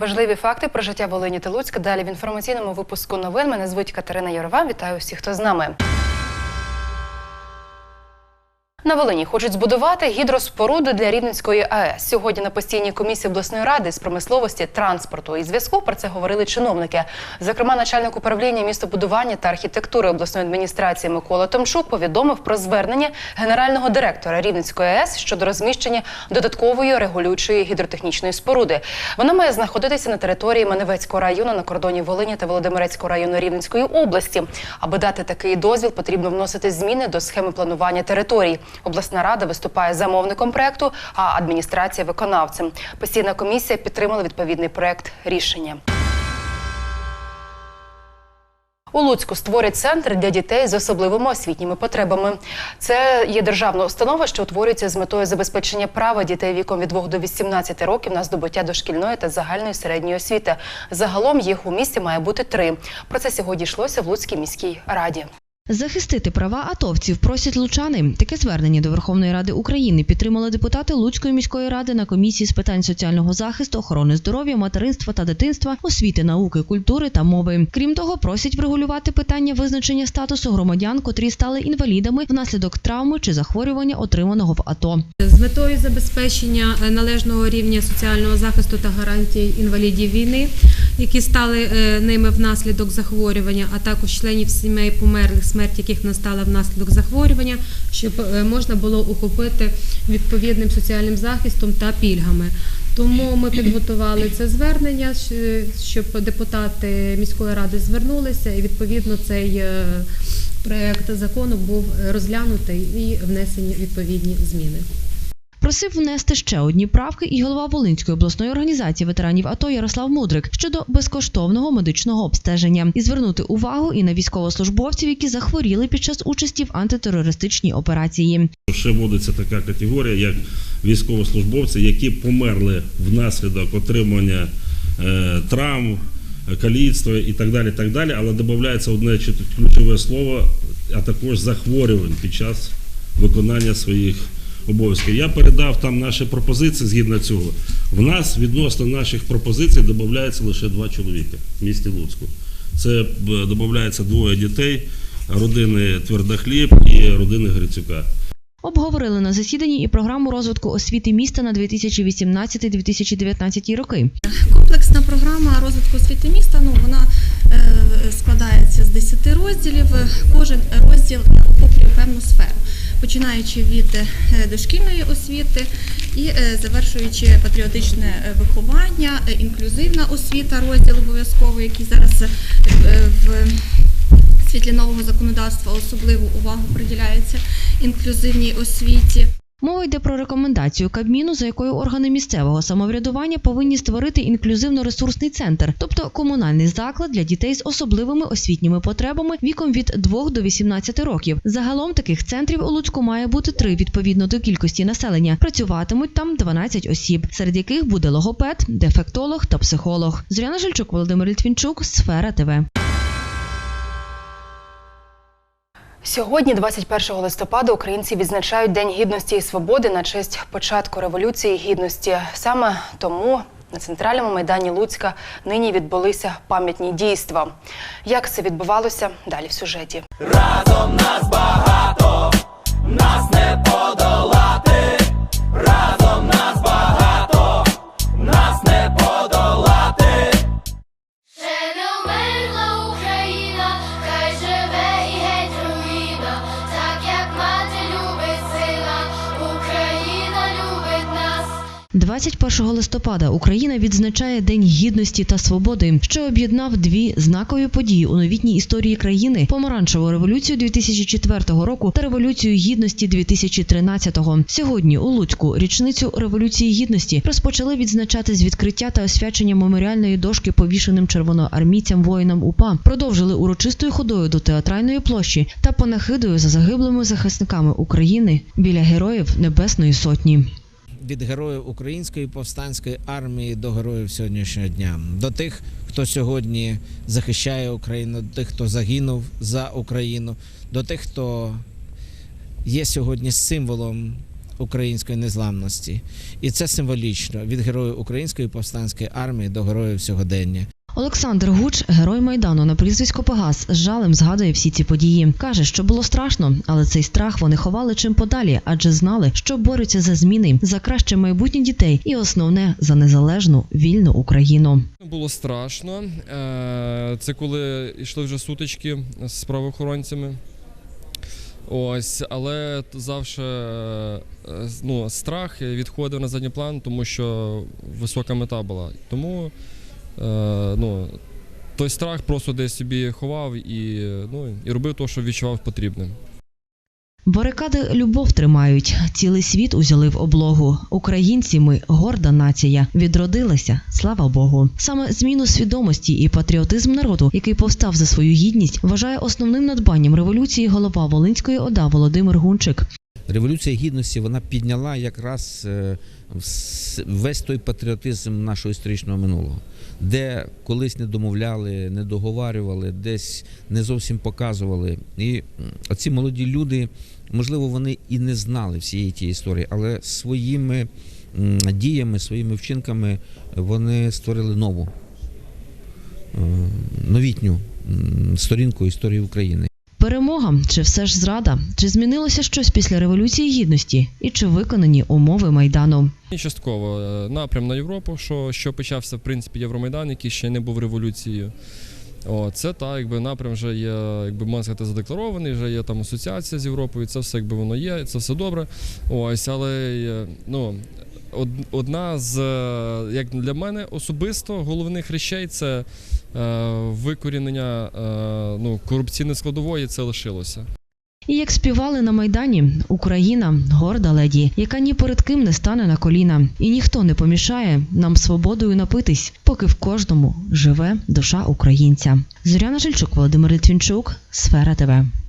Важливі факти про життя Волині та Луцька. Далі в інформаційному випуску новин. Мене звуть Катерина Ярова. Вітаю всіх, хто з нами. На Волині хочуть збудувати гідроспоруду для Рівненської АЕС. Сьогодні на постійній комісії обласної ради з промисловості, транспорту і зв'язку про це говорили чиновники. Зокрема, начальник управління містобудування та архітектури обласної адміністрації Микола Томчук повідомив про звернення генерального директора Рівненської АЕС щодо розміщення додаткової регулюючої гідротехнічної споруди. Вона має знаходитися на території Маневецького району на кордоні Волині та Володимирецького району Рівненської області. Аби дати такий дозвіл, потрібно вносити зміни до схеми планування територій. Обласна рада виступає замовником проекту, а адміністрація виконавцем. Постійна комісія підтримала відповідний проект рішення. У Луцьку створять центр для дітей з особливими освітніми потребами. Це є державна установа, що утворюється з метою забезпечення права дітей віком від 2 до 18 років на здобуття дошкільної та загальної середньої освіти. Загалом їх у місті має бути три. Про це сьогодні йшлося в Луцькій міській раді. Захистити права атовців просять лучани. Таке звернення до Верховної Ради України підтримали депутати Луцької міської ради на комісії з питань соціального захисту, охорони здоров'я, материнства та дитинства, освіти, науки, культури та мови. Крім того, просять врегулювати питання визначення статусу громадян, котрі стали інвалідами внаслідок травми чи захворювання, отриманого в АТО. З метою забезпечення е, належного рівня соціального захисту та гарантій інвалідів війни, які стали е, ними внаслідок захворювання, а також членів сімей померлих, смерть яких настала внаслідок захворювання, щоб е, можна було охопити відповідним соціальним захистом та пільгами. Тому ми підготували це звернення, щоб депутати міської ради звернулися, і відповідно цей е, проект закону був розглянутий і внесені відповідні зміни. Просив внести ще одні правки і голова Волинської обласної організації ветеранів АТО Ярослав Мудрик щодо безкоштовного медичного обстеження і звернути увагу і на військовослужбовців, які захворіли під час участі в антитерористичній операції. Ще вводиться така категорія, як військовослужбовці, які померли внаслідок отримання е, травм, каліцтва і так далі. так далі. Але додається одне ключове слово, а також захворювань під час виконання своїх обов'язків. Я передав там наші пропозиції згідно цього. В нас відносно наших пропозицій додається лише два чоловіка в місті Луцьку. Це е, додається двоє дітей, родини Твердохліб і родини Грицюка. Обговорили на засіданні і програму розвитку освіти міста на 2018-2019 роки. Комплексна програма розвитку освіти міста. Ну вона е, складається з 10 розділів. Кожен розділ охоплює певну сферу, починаючи від е, дошкільної освіти і е, завершуючи патріотичне е, виховання, інклюзивна освіта, розділ обов'язково, який зараз в світлі нового законодавства особливу увагу приділяється інклюзивній освіті. Мова йде про рекомендацію Кабміну, за якою органи місцевого самоврядування повинні створити інклюзивно-ресурсний центр, тобто комунальний заклад для дітей з особливими освітніми потребами віком від 2 до 18 років. Загалом таких центрів у Луцьку має бути три відповідно до кількості населення. Працюватимуть там 12 осіб, серед яких буде логопед, дефектолог та психолог. Зоряна Жильчук, Володимир Літвінчук, Сфера ТВ. Сьогодні, 21 листопада, українці відзначають День гідності і свободи на честь початку революції гідності. Саме тому на центральному майдані Луцька нині відбулися пам'ятні дійства. Як це відбувалося? Далі в сюжеті. Ще 21 листопада Україна відзначає День гідності та свободи, що об'єднав дві знакові події у новітній історії країни: помаранчеву революцію 2004 року та революцію гідності 2013-го. Сьогодні у Луцьку річницю революції гідності розпочали відзначати з відкриття та освячення меморіальної дошки повішеним червоноармійцям воїнам УПА. Продовжили урочистою ходою до театральної площі та панахидою за загиблими захисниками України біля героїв Небесної Сотні. Від героїв української повстанської армії до героїв сьогоднішнього дня, до тих, хто сьогодні захищає Україну, до тих, хто загинув за Україну, до тих, хто є сьогодні символом української незламності, і це символічно від героїв української повстанської армії до героїв сьогодення. Олександр Гуч, герой майдану на прізвисько Пегас, з жалем згадує всі ці події. каже, що було страшно, але цей страх вони ховали чим подалі, адже знали, що борються за зміни, за краще майбутнє дітей і основне за незалежну вільну Україну. Було страшно. Е, Це коли йшли вже сутички з правоохоронцями. Ось, але завжди е, ну, страх відходив на задній план, тому що висока мета була. Тому ну, той страх просто десь собі ховав і, ну, і робив те, що відчував потрібним. Барикади любов тримають. Цілий світ узяли в облогу. Українці ми горда нація. Відродилися, слава Богу. Саме зміну свідомості і патріотизм народу, який повстав за свою гідність, вважає основним надбанням революції голова Волинської ОДА Володимир Гунчик. Революція гідності вона підняла якраз е, весь той патріотизм нашого історичного минулого, де колись не домовляли, не договарювали, десь не зовсім показували. І ці молоді люди, можливо, вони і не знали всієї тієї історії, але своїми діями, своїми вчинками вони створили нову е, новітню сторінку історії України. Перемога чи все ж зрада? Чи змінилося щось після революції гідності? І чи виконані умови майдану? І частково е, напрям на Європу, що, що почався в принципі Євромайдан, який ще не був революцією. О, це так, якби напрям вже є, якби можна сказати, задекларований, вже є там асоціація з Європою, це все якби воно є, це все добре. Ось, але е, ну, од- одна з е, як для мене особисто головних речей це викорінення е, ну, корупційної складової, це лишилося. І як співали на майдані, Україна горда леді, яка ні перед ким не стане на коліна, і ніхто не помішає нам свободою напитись, поки в кожному живе душа українця. Зоряна Жильчук, Володимир Літвінчук, Сфера ТВ.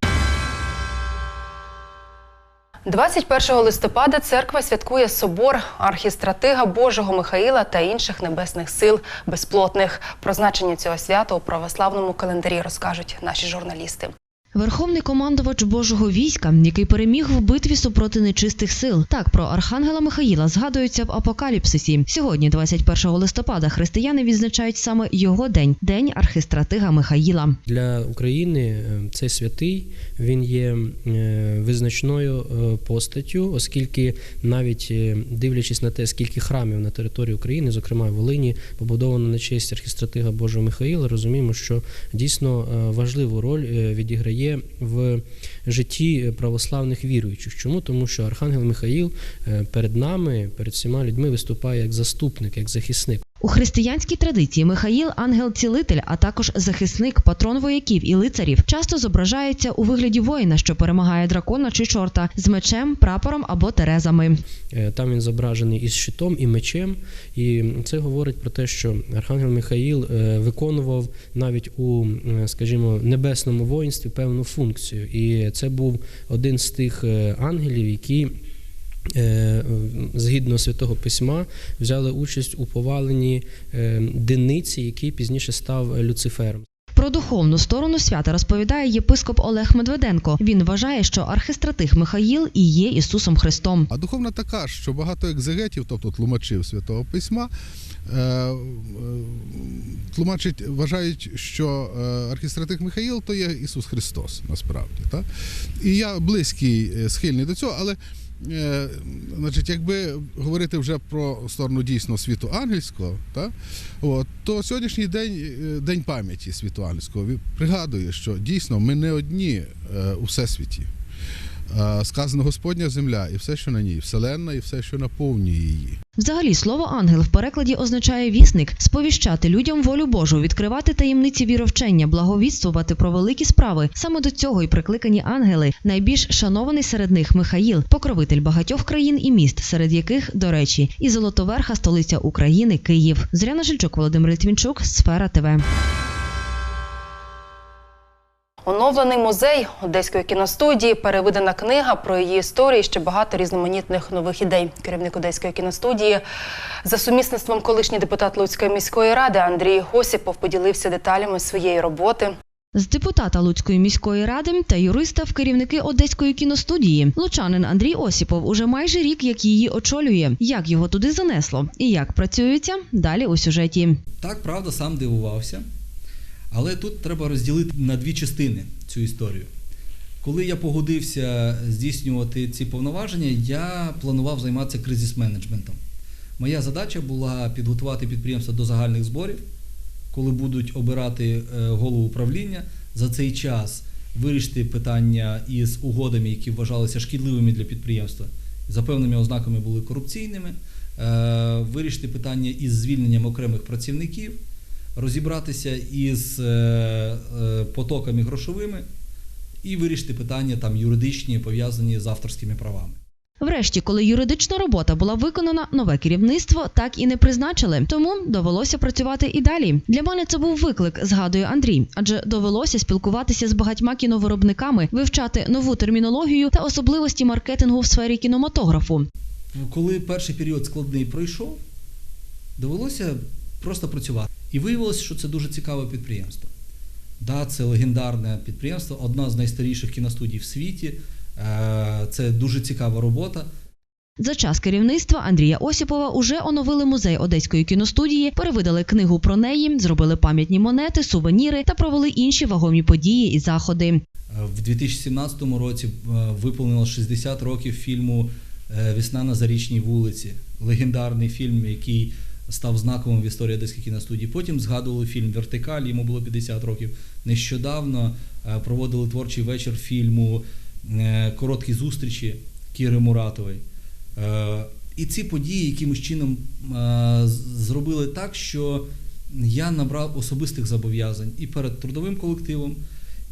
21 листопада церква святкує собор архістратига Божого Михаїла та інших небесних сил безплотних. Про значення цього свята у православному календарі розкажуть наші журналісти. Верховний командувач Божого війська, який переміг в битві супроти нечистих сил. Так про архангела Михаїла згадується в апокаліпсисі. Сьогодні, 21 листопада, християни відзначають саме його день день архистратига Михаїла. Для України е, цей святий він є е, визначною е, постаттю, оскільки навіть дивлячись на те, скільки храмів на території України, зокрема в Волині, побудовано на честь архістратига Божого Михаїла, розуміємо, що дійсно важливу роль е, відіграє в житті православних віруючих. Чому? Тому що Архангел Михаїл е, перед нами, перед всіма людьми виступає як заступник, як захисник. У християнській традиції Михаїл ангел-цілитель, а також захисник, патрон вояків і лицарів, часто зображається у вигляді воїна, що перемагає дракона чи чорта з мечем, прапором або терезами. Е, Там він зображений із щитом і мечем, і це говорить про те, що Архангел Михаїл е, виконував навіть у, е, скажімо, небесному воїнстві певну функцію. І це був один з тих ангелів, які. Е, Згідно святого письма, взяли участь у поваленні е, диниці, який пізніше став Люцифером. Про духовну сторону свята розповідає єпископ Олег Медведенко. Він вважає, що архистратих Михаїл і є Ісусом Христом. А духовна така, що багато екзегетів, тобто тлумачів святого письма, е, тлумачить, вважають, що архістратик Михаїл то є Ісус Христос, насправді. Так? І я близький, схильний до цього, але значить, якби говорити вже про сторону дійсно світу ангельського, та, От, то сьогоднішній день, е, день пам'яті світу ангельського, пригадує, що дійсно ми не одні е, у всесвіті. Сказано Господня земля і все, що на ній, вселенна, і все, що наповнює її. Взагалі, слово ангел в перекладі означає вісник, сповіщати людям волю Божу, відкривати таємниці віровчення, благовіствувати про великі справи. Саме до цього й прикликані ангели. Найбільш шанований серед них Михаїл, покровитель багатьох країн і міст, серед яких, до речі, і золотоверха столиця України Київ. Зоряна Жильчук, Володимир Литвінчук, Сфера ТВ. Оновлений музей одеської кіностудії, перевидана книга про її історію, і ще багато різноманітних нових ідей. Керівник одеської кіностудії за сумісництвом колишній депутат Луцької міської ради Андрій Госіпов поділився деталями своєї роботи. З депутата Луцької міської ради та юриста в керівники Одеської кіностудії лучанин Андрій Осіпов уже майже рік як її очолює. Як його туди занесло і як працюється далі у сюжеті. Так, правда, сам дивувався. Але тут треба розділити на дві частини цю історію. Коли я погодився здійснювати ці повноваження, я планував займатися кризис-менеджментом. Моя задача була підготувати підприємство до загальних зборів, коли будуть обирати е, голову управління. За цей час вирішити питання із угодами, які вважалися шкідливими для підприємства, за певними ознаками були корупційними, е, вирішити питання із звільненням окремих працівників, розібратися із е, е, потоками грошовими і вирішити питання там юридичні, пов'язані з авторськими правами. Врешті, коли юридична робота була виконана, нове керівництво так і не призначили, тому довелося працювати і далі. Для мене це був виклик, згадує Андрій, адже довелося спілкуватися з багатьма кіновиробниками, вивчати нову термінологію та особливості маркетингу в сфері кінематографу. Коли перший період складний пройшов, довелося просто працювати. І виявилося, що це дуже цікаве підприємство. Да, це легендарне підприємство, одна з найстаріших кіностудій в світі. Е, Це дуже цікава робота. За час керівництва Андрія Осіпова уже оновили музей Одеської кіностудії, перевидали книгу про неї, зробили пам'ятні монети, сувеніри та провели інші вагомі події і заходи. Е, В 2017 році е, виповнило 60 років фільму Весна на Зарічній вулиці. Легендарний фільм, який став знаковим в історії Одеської кіностудії. Потім згадували фільм Вертикаль, йому було 50 років. Нещодавно е, проводили творчий вечір фільму е, Короткі зустрічі Кіри Муратової. Е, І ці події якимось чином зробили так, що я набрав особистих зобов'язань і перед трудовим колективом,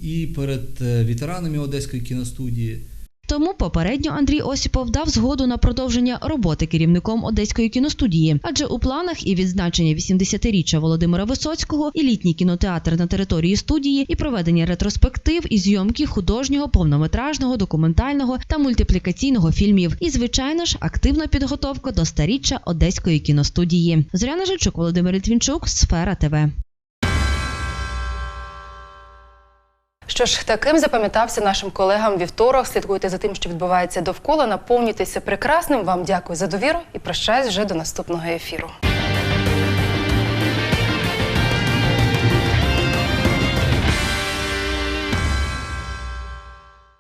і перед ветеранами Одеської кіностудії. Тому попередньо Андрій Осіпов дав згоду на продовження роботи керівником Одеської кіностудії, адже у планах і відзначення 80-річчя Володимира Висоцького, і літній кінотеатр на території студії, і проведення ретроспектив і зйомки художнього, повнометражного, документального та мультиплікаційного фільмів. І, звичайно ж, активна підготовка до старіччя Одеської кіностудії. Зоряна Жильчук, Володимир Літвінчук, Сфера ТВ. Що ж, таким запам'ятався нашим колегам вівторок. Слідкуйте за тим, що відбувається довкола. Наповнюйтеся прекрасним. Вам дякую за довіру і прощаюсь вже до наступного ефіру.